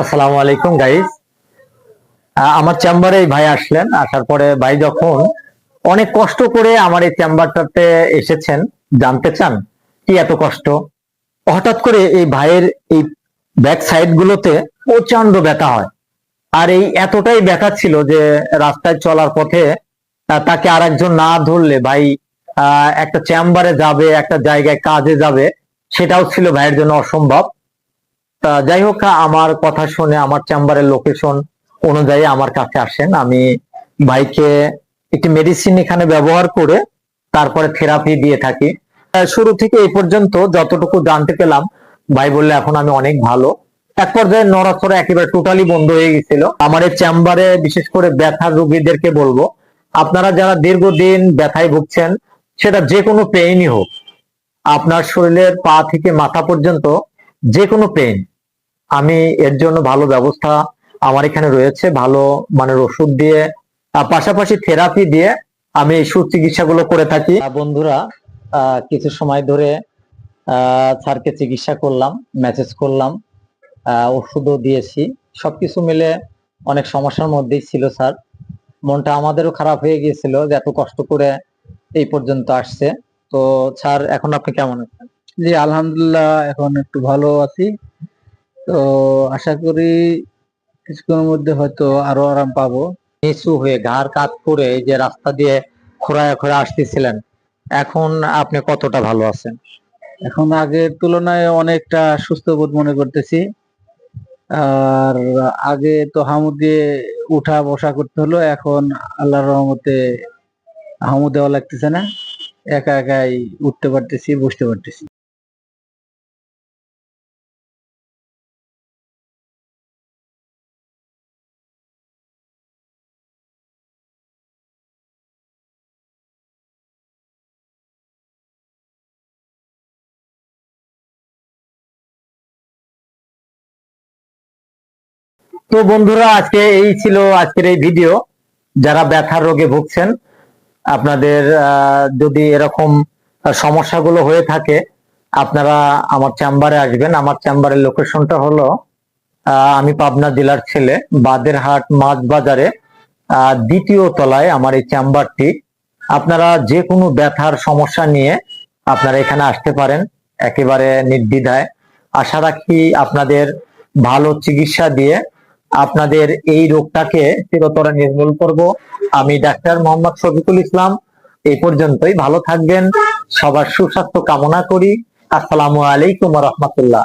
আসসালামু আলাইকুম গাইস আমার চেম্বারে ভাই আসলেন। আসার পরে ভাই যখন অনেক কষ্ট করে আমার এই চেম্বারটাতে এসেছেন, জানতে চান কি এত কষ্ট? হঠাৎ করে এই ভাইয়ের এই ব্যাক সাইড গুলোতে প্রচণ্ড ব্যথা হয়। আর এই এতটাই ব্যথা ছিল যে রাস্তায় চলার পথে তাকে আর একজন না ধরলে ভাই একটা চেম্বারে যাবে, একটা জায়গায় কাজে যাবে, সেটাও ছিল ভাইয়ের জন্য অসম্ভব। তা যাই হোক, আমার কথা শুনে আমার চেম্বারের লোকেশন অনুযায়ী আমার কাছে আসেন। আমি ভাইকে একটি মেডিসিন এখানে ব্যবহার করে তারপরে থেরাপি দিয়ে থাকি। শুরু থেকে এই পর্যন্ত যতটুকু জানতে পেলাম, ভাই বললে এখন আমি অনেক ভালো। এক পর্যায়ে নড়াচড়া একেবারে টোটালি বন্ধ হয়ে গেছিল। আমার এই চেম্বারে বিশেষ করে ব্যথার রোগীদেরকে বলব, আপনারা যারা দীর্ঘদিন ব্যথায় ভুগছেন, সেটা যে কোনো পেইনই হোক, আপনার শরীরের পা থেকে মাথা পর্যন্ত যে কোনো পেইন আমি এর জন্য ভালো ব্যবস্থা আমার এখানে রয়েছে, ভালো মানে ওষুধ দিয়ে পাশাপাশি থেরাপি দিয়ে আমি এই সুচিকিৎসাগুলো করে থাকি। বন্ধুরা কিছু সময় ধরে স্যারকে চিকিৎসা করলাম মেসেজ করলাম ওষুধও দিয়েছি। সবকিছু মিলে অনেক সমস্যার মধ্যেই ছিল স্যার। মনটা আমাদেরও খারাপ হয়ে গিয়েছিল যে এত কষ্ট করে এই পর্যন্ত আসছে। তো স্যার, এখন আপনি কেমন আছেন? জি, আলহামদুলিল্লাহ, এখন একটু ভালো আছি। তো আশা করি কিছুক্ষণের মধ্যে হয়তো আরও আরাম পাবো। নিচু হয়ে ঘাড় কাত করে যে রাস্তা দিয়ে খোঁড়ায় খোঁড়া আসতেছিলেন, এখন আপনি কতটা ভালো আছেন? এখন আগের তুলনায় অনেকটা সুস্থ বোধ মনে করতেছি। আর আগে তো হামু দিয়ে উঠা বসা করতে হলো, এখন আল্লাহর রহমতে হামু দেওয়া লাগতেছে না। একা একাই উঠতে পারতেছি, বসতে পারতেছি। তো বন্ধুরা, আজকে এই ছিল আজকের এই ভিডিও যারা ব্যথার রোগে ভুগছেন, আপনাদের যদি এরকম সমস্যাগুলো হয়ে থাকে, আপনারা আমার চেম্বারে আসবেন। আমার চেম্বারের লোকেশনটা হলো আমি পাবনা জেলার ছেলে, বাদেরহাট মাছ বাজারে দ্বিতীয় তলায় আমার এই চেম্বারটি আপনারা যে কোনো ব্যথার সমস্যা নিয়ে আপনারা এখানে আসতে পারেন, একেবারে নির্দ্বিধায়। আশা রাখি আপনাদের ভালো চিকিৎসা দিয়ে আপনাদের এই রোগটাকে চিরতরে নির্মূল করব। আমি ডাক্তার মোহাম্মদ শফিকুল ইসলাম, এই পর্যন্তই। ভালো থাকবেন, সবার সুস্বাস্থ্য কামনা করি। আসসালামু আলাইকুম রহমতুল্লাহ।